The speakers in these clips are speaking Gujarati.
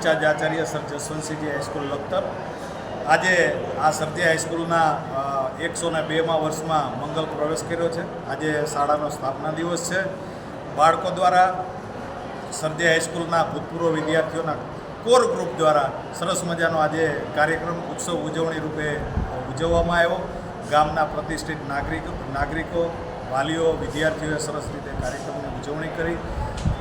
In charge Acharya sir જસવંતસિંહજી high school Lakhtar. આજે આ સરજી હાઈસ્કૂલના એકસો ને બેમાં વર્ષમાં મંગલ પ્રવેશ કર્યો છે. આજે શાળાનો સ્થાપના દિવસ છે. બાળકો દ્વારા સરજી હાઈસ્કૂલના ભૂતપૂર્વ વિદ્યાર્થીઓના કોર ગ્રુપ દ્વારા સરસ મજાનો આજે કાર્યક્રમ, ઉત્સવ ઉજવણી રૂપે ઉજવવામાં આવ્યો. ગામના પ્રતિષ્ઠિત નાગરિકો નાગરિકો, વાલીઓ, વિદ્યાર્થીઓએ સરસ રીતે કાર્યક્રમની ઉજવણી કરી.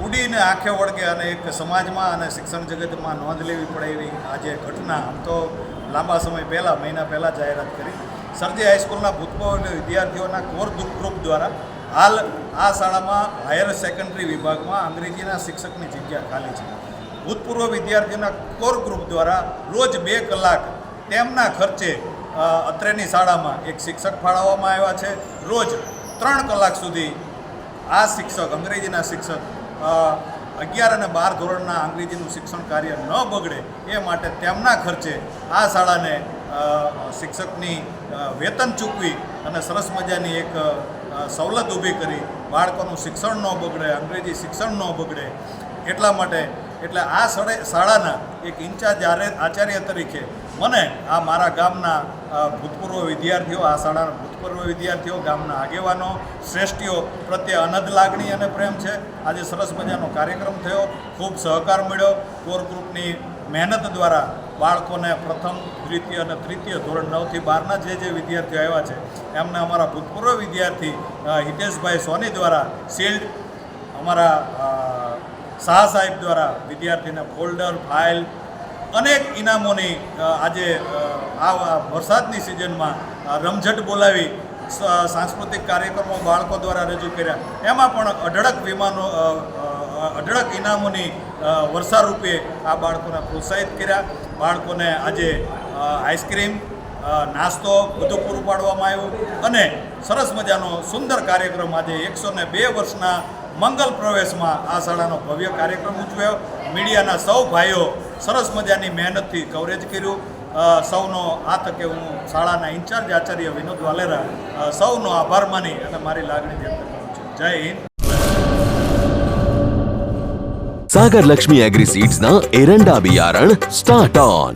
ઉડીને આંખે વળગે અને એક સમાજમાં અને શિક્ષણ જગતમાં નોંધ લેવી પડે એવી આજે ઘટના. આમ તો લાંબા સમય પહેલાં, મહિના પહેલાં જાહેરાત કરી. સરજી હાઈસ્કૂલના ભૂતપૂર્વ વિદ્યાર્થીઓના કોર ગ્રુપ દ્વારા હાલ આ શાળામાં હાયર સેકન્ડરી વિભાગમાં અંગ્રેજીના શિક્ષકની જગ્યા ખાલી છે. ભૂતપૂર્વ વિદ્યાર્થીઓના કોર ગ્રુપ દ્વારા રોજ બે કલાક તેમના ખર્ચે અત્રેની શાળામાં એક શિક્ષક ફાળવવામાં આવ્યા છે. રોજ ત્રણ કલાક સુધી આ શિક્ષક, અંગ્રેજીના શિક્ષક અગિયાર અને બાર ધોરણના અંગ્રેજીનું શિક્ષણ કાર્ય ન બગડે એ માટે તેમના ખર્ચે આ શાળાને શિક્ષકની વેતન ચૂકવી અને સરસ મજાની એક સવલત ઊભી કરી. બાળકોનું શિક્ષણ ન બગડે, અંગ્રેજી શિક્ષણ ન બગડે એટલા માટે એટલે આ શાળાના એક ઇન્ચાર્જ આચાર્ય તરીકે મને આ મારા ગામના ભૂતપૂર્વ વિદ્યાર્થીઓ, આ શાળાના ભૂતપૂર્વ વિદ્યાર્થીઓ, ગામના આગેવાનો, શ્રેષ્ઠીઓ પ્રત્યે અનદ લાગણી અને પ્રેમ છે. આજે સરસ મજાનો કાર્યક્રમ થયો. ખૂબ સહકાર મળ્યો. કોર ગ્રુપની મહેનત દ્વારા બાળકોને પ્રથમ, દ્વિતીય અને તૃતીય ધોરણ નવથી બારના જે જે વિદ્યાર્થીઓ આવ્યા છે, એમને અમારા ભૂતપૂર્વ વિદ્યાર્થી હિતેશભાઈ સોની દ્વારા શિલ્ડ અમારા શાહ સાહેબ દ્વારા વિદ્યાર્થીને ફોલ્ડર ફાઇલ અનેક ઇનામોની આજે આ વરસાદની સિઝનમાં રમઝટ બોલાવી સાંસ્કૃતિક કાર્યક્રમો બાળકો દ્વારા રજૂ કર્યા. એમાં પણ અઢળક વિમાનો અઢળક ઇનામોની વર્ષારૂપે આ બાળકોને પ્રોત્સાહિત કર્યા. બાળકોને આજે આઈસ્ક્રીમ નાસ્તો બધું પૂરું પાડવામાં આવ્યું અને સરસ મજાનો સુંદર કાર્યક્રમ આજે એકસો ને બે વર્ષના મંગલ પ્રવેશમાં આ શાળાનો ભવ્ય કાર્યક્રમ ઉજવ્યો. મીડિયાના સૌ ભાઈઓ સરસ મજાની મહેનતથી કવરેજ કર્યું. સૌનો આ તકે હું શાળાના ઇન્ચાર્જ આચાર્ય વિનોદ વાલેરા સૌનો આભાર માની અને મારી લાગણી વ્યક્ત કરું છું. જય હિન્દ. સાગર લક્ષ્મી એગ્રી સીડ્સના એરંડા બિયારણ સ્ટાર્ટ ઓન.